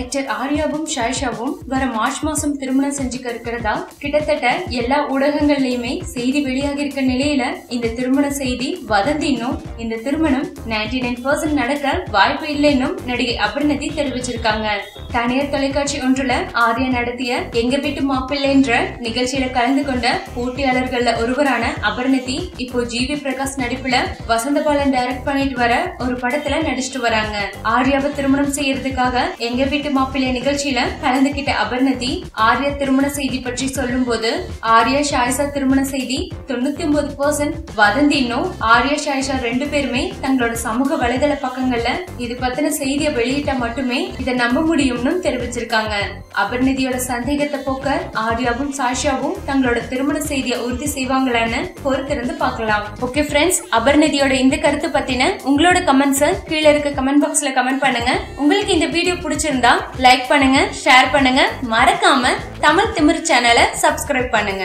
Actor ஆர்யாவும் ஷாயிஷாவும் வர March மாசம் திருமணம் செஞ்சுக்க இருக்கிறதா? கிட்டத்தட்ட எல்லா ஊடகங்கள்லயுமே செய்தி வெளியாகி இருக்க நிலையில இந்த திருமண செய்தி வதந்தின்னும் இந்த திருமணம் 99% நைன் நடக்க வாய்ப்பு இல்லைன்னும் நடிகை அபர்ணதி தெரிவிச்சிருக்காங்க. தனியார் தொலைக்காட்சி ஒன்றுல ஆர்யா நடத்திய எங்க வீட்டு மாப்பிள்ளை என்ற நிகழ்ச்சியில கலந்து கொண்ட போட்டியாளர்கள்ல ஒருவரான அபர்ணதி இப்போ ஜி வி பிரகாஷ் நடிப்புல வசந்தபாலன் டைரக்ட் பண்ணிட்டு வர ஒரு படத்துல நடிச்சிட்டு வராங்க. ஆர்யாவை திருமணம் செய்யறதுக்காக எங்க வீட்டு மாப்பிள்ளை நிகழ்ச்சியில கலந்துகிட்ட அபர்ணதி ஆர்யா திருமண செய்தி பற்றி சொல்லும் போது ஆர்யா ஷாயிஷா திருமண செய்தி தொண்ணூத்தி ஒன்பது பர்சன்ட் வதந்தின்னும் ஆர்யா ஷாயிஷா ரெண்டு பேருமே தங்களோட சமூக வலைதள பக்கங்கள்ல இது பத்தின செய்தியை வெளியிட்டா மட்டுமே இதை நம்ப முடியும்னு தெரிவிச்சிருக்காங்க. அபர்நிதியோட சந்தேகத்தை போக்க ஆர்யாவும் சாஷாவும் தங்களோட திருமண செய்தியை உறுதி செய்வாங்களான்னு பொறுத்திருந்து பார்க்கலாம். ஓகே ஃப்ரெண்ட்ஸ் அபர்நிதியோட இந்த கருத்து பத்தின உங்களோட கமெண்ட்ஸை கீழே இருக்க கமெண்ட் பாக்ஸ்ல கமெண்ட் பண்ணுங்க. உங்களுக்கு இந்த வீடியோ பிடிச்சிருந்தா பிடிச்சிருந்தா லைக் பண்ணுங்க ஷேர் பண்ணுங்க. மறக்காம தமிழ் திமிர் சேனலை சப்ஸ்கிரைப் பண்ணுங்க.